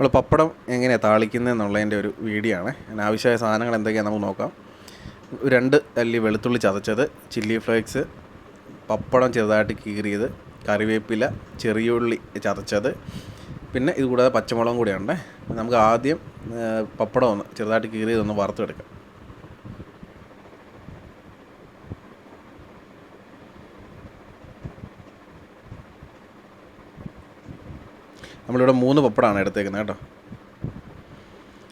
നമ്മൾ പപ്പടം എങ്ങനെയാണ് താളിക്കുന്നത് എന്നുള്ളതിന്റെ ഒരു വീഡിയോ ആണ് അതിന് ആവശ്യമായ സാധനങ്ങൾ എന്തൊക്കെയാണ് നമുക്ക് നോക്കാം. രണ്ട് അല്ലി വെളുത്തുള്ളി ചതച്ചത് ചില്ലി ഫ്ലേക്സ് പപ്പടം ചെറുതായിട്ട് കീറിയത് കറിവേപ്പില ചെറിയ ഉള്ളി ചതച്ചത് പിന്നെ ഇത് കൂടാതെ പച്ചമുളകും കൂടിയുണ്ട്. നമുക്ക് ആദ്യം പപ്പടം ഒന്ന് ചെറുതായിട്ട് കീറിയതൊന്ന് വറുത്തെടുക്കാം. നമ്മളിവിടെ മൂന്ന് പപ്പടമാണ് എടുത്തേക്കുന്നത് കേട്ടോ.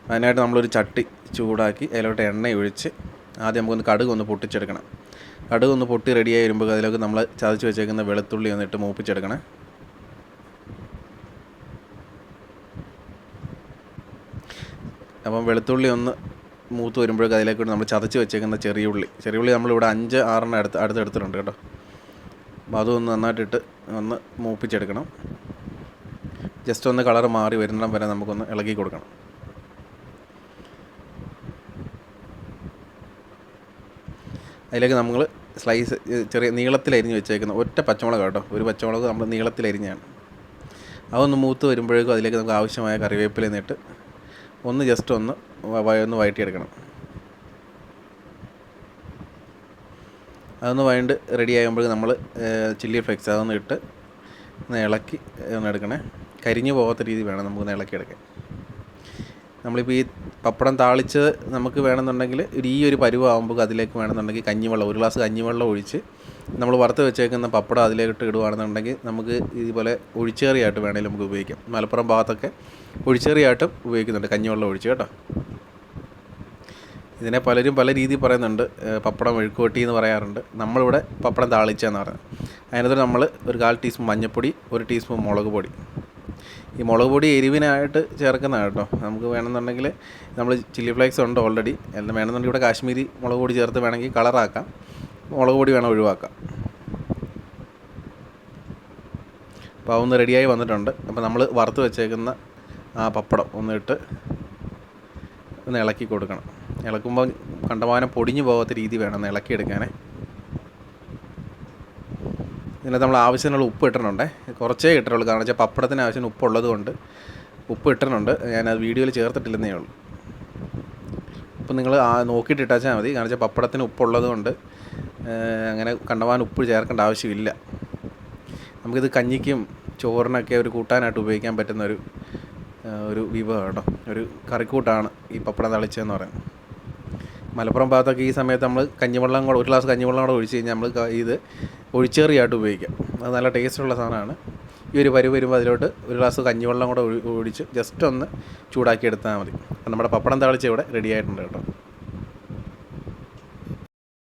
അതിനായിട്ട് നമ്മളൊരു ചട്ടി ചൂടാക്കി അതിലോട്ട് എണ്ണ ഒഴിച്ച് ആദ്യം നമുക്കൊന്ന് കടുക് ഒന്ന് പൊട്ടിച്ചെടുക്കണം. കടുക് ഒന്ന് പൊട്ടി റെഡിയായി വരുമ്പോൾ അതിലേക്ക് നമ്മൾ ചതച്ച് വെച്ചേക്കുന്ന വെളുത്തുള്ളി ഒന്ന് ഇട്ട് മൂപ്പിച്ചെടുക്കണം. അപ്പം വെളുത്തുള്ളി ഒന്ന് മൂത്ത് വരുമ്പോഴേക്ക് അതിലേക്ക് നമ്മൾ ചതച്ച് വെച്ചേക്കുന്ന ചെറിയ ഉള്ളി. ചെറിയ ഉള്ളി നമ്മളിവിടെ അഞ്ച് ആറെണ്ണം അടുത്ത് അടുത്ത് എടുത്തിട്ടുണ്ട് കേട്ടോ. അപ്പോൾ അതൊന്ന് നന്നായിട്ടിട്ട് ഒന്ന് മൂപ്പിച്ചെടുക്കണം. ജസ്റ്റ് ഒന്ന് കളർ മാറി വരുന്നിടം വരെ നമുക്കൊന്ന് ഇളകി കൊടുക്കണം. അതിലേക്ക് നമ്മൾ സ്ലൈസ് ചെറിയ നീളത്തിലരിഞ്ഞ് വെച്ചേക്കുന്ന ഒറ്റ പച്ചമുളക് കേട്ടോ. ഒരു പച്ചമുളക് നമ്മൾ നീളത്തിലരിഞ്ഞാണ് അതൊന്ന് മൂത്ത് വരുമ്പോഴേക്കും അതിലേക്ക് നമുക്ക് ആവശ്യമായ കറിവേപ്പില നിന്നിട്ട് ഒന്ന് ജസ്റ്റ് ഒന്ന് ഒന്ന് വഴറ്റിയെടുക്കണം. അതൊന്ന് വഴണ്ട് റെഡി ആകുമ്പോഴേക്കും നമ്മൾ ചില്ലി ഫ്ലെക്സ് അതൊന്ന് ഇട്ട് ഒന്ന് ഇളക്കി ഒന്ന് എടുക്കണേ. കരിഞ്ഞു പോകാത്ത രീതി വേണം നമുക്ക് ഇളക്കിയെടുക്കാൻ നമ്മളിപ്പോൾ ഈ പപ്പടം താളിച്ച് നമുക്ക് വേണമെന്നുണ്ടെങ്കിൽ ഒരു ഈ ഒരു പരുവാകുമ്പോൾ അതിലേക്ക് വേണമെന്നുണ്ടെങ്കിൽ കഞ്ഞിവെള്ളം ഒരു ഗ്ലാസ് കഞ്ഞിവെള്ളം ഒഴിച്ച് നമ്മൾ വറുത്ത് വെച്ചേക്കുന്ന പപ്പടം അതിലേക്ക് ഇടുവാണെന്നുണ്ടെങ്കിൽ നമുക്ക് ഇതുപോലെ ഒഴിച്ചേറിയായിട്ട് വേണമെങ്കിൽ നമുക്ക് ഉപയോഗിക്കാം. മലപ്പുറം ഭാഗത്തൊക്കെ ഒഴിച്ചേറിയായിട്ടും ഉപയോഗിക്കുന്നുണ്ട് കഞ്ഞിവെള്ളം ഒഴിച്ച് കേട്ടോ. ഇതിനെ പലരും പല രീതിയിൽ പറയുന്നുണ്ട് പപ്പടം മെഴുക്കുവട്ടി എന്ന് പറയാറുണ്ട്. നമ്മളിവിടെ പപ്പടം താളിച്ചെന്ന് പറയുന്നത് അതിനകത്ത് നമ്മൾ ഒരു കാൽ ടീസ്പൂൺ മഞ്ഞൾപ്പൊടി ഒരു ടീസ്പൂൺ മുളക് പൊടി. ഈ മുളക് പൊടി എരിവിനായിട്ട് ചേർക്കുന്നതാണ് കേട്ടോ. നമുക്ക് വേണമെന്നുണ്ടെങ്കിൽ നമ്മൾ ചില്ലി ഫ്ലേക്സ് ഉണ്ട് ഓൾറെഡി എല്ലാം വേണമെന്നുണ്ടെങ്കിൽ ഇവിടെ കാശ്മീരി മുളക് പൊടി ചേർത്ത് വേണമെങ്കിൽ കളറാക്കാം മുളക് പൊടി വേണം ഒഴിവാക്കാം. അപ്പോൾ അതൊന്ന് റെഡിയായി വന്നിട്ടുണ്ട്. അപ്പോൾ നമ്മൾ വറുത്ത് വെച്ചേക്കുന്ന ആ പപ്പടം ഒന്ന് ഇട്ട് ഒന്ന് ഇളക്കി കൊടുക്കണം. ഇളക്കുമ്പോൾ കണ്ടമാനം പൊടിഞ്ഞു പോകാത്ത രീതി വേണം ഒന്ന് ഇളക്കിയെടുക്കാനേ. ഇതിനകത്ത് നമ്മൾ ആവശ്യത്തിനുള്ള ഉപ്പ് ഇട്ടിട്ടുണ്ടേ. കുറച്ചേ ഇട്ടിട്ടുള്ളൂ. കാരണം വെച്ചാൽ പപ്പടത്തിന് ആവശ്യത്തിന് ഉപ്പുള്ളത് കൊണ്ട് ഉപ്പ് ഇട്ടിട്ടുണ്ട്. ഞാനത് വീഡിയോയിൽ ചേർത്തിട്ടില്ലെന്നേ ഉള്ളൂ. അപ്പം നിങ്ങൾ നോക്കിയിട്ട് ഇട്ടാച്ചാൽ മതി. കാരണം വെച്ചാൽ പപ്പടത്തിന് ഉപ്പുള്ളത് കൊണ്ട് അങ്ങനെ കണ്ടവാൻ ഉപ്പ് ചേർക്കേണ്ട ആവശ്യമില്ല. നമുക്കിത് കഞ്ഞിക്കും ചോറിനൊക്കെ ഒരു കൂട്ടാനായിട്ട് ഉപയോഗിക്കാൻ പറ്റുന്ന ഒരു ഒരു വിഭവം കേട്ടോ ഒരു കറിക്കൂട്ടാണ് ഈ പപ്പടം തളിച്ചതെന്ന് പറയുന്നത്. മലപ്പുറം ഭാഗത്തൊക്കെ ഈ സമയത്ത് നമ്മൾ കഞ്ഞിവെള്ളം കൂടെ ഒരു ഗ്ലാസ് കഞ്ഞിവെള്ളം കൂടെ ഒഴിച്ച് കഴിഞ്ഞാൽ നമ്മൾ ഇത് ഒഴിച്ചേറിയായിട്ട് ഉപയോഗിക്കാം. അത് നല്ല ടേസ്റ്റുള്ള സാധനമാണ്. ഈ ഒരു പരുവ് വരുമ്പോൾ അതിലോട്ട് ഒരു ഗ്ലാസ് കഞ്ഞിവെള്ളം കൂടെ ഒഴി- ഒഴിച്ച് ജസ്റ്റ് ഒന്ന് ചൂടാക്കി എടുത്താൽ മതി നമ്മുടെ പപ്പടം താളിച്ച ഇവിടെ റെഡി ആയിട്ടുണ്ട് കേട്ടോ.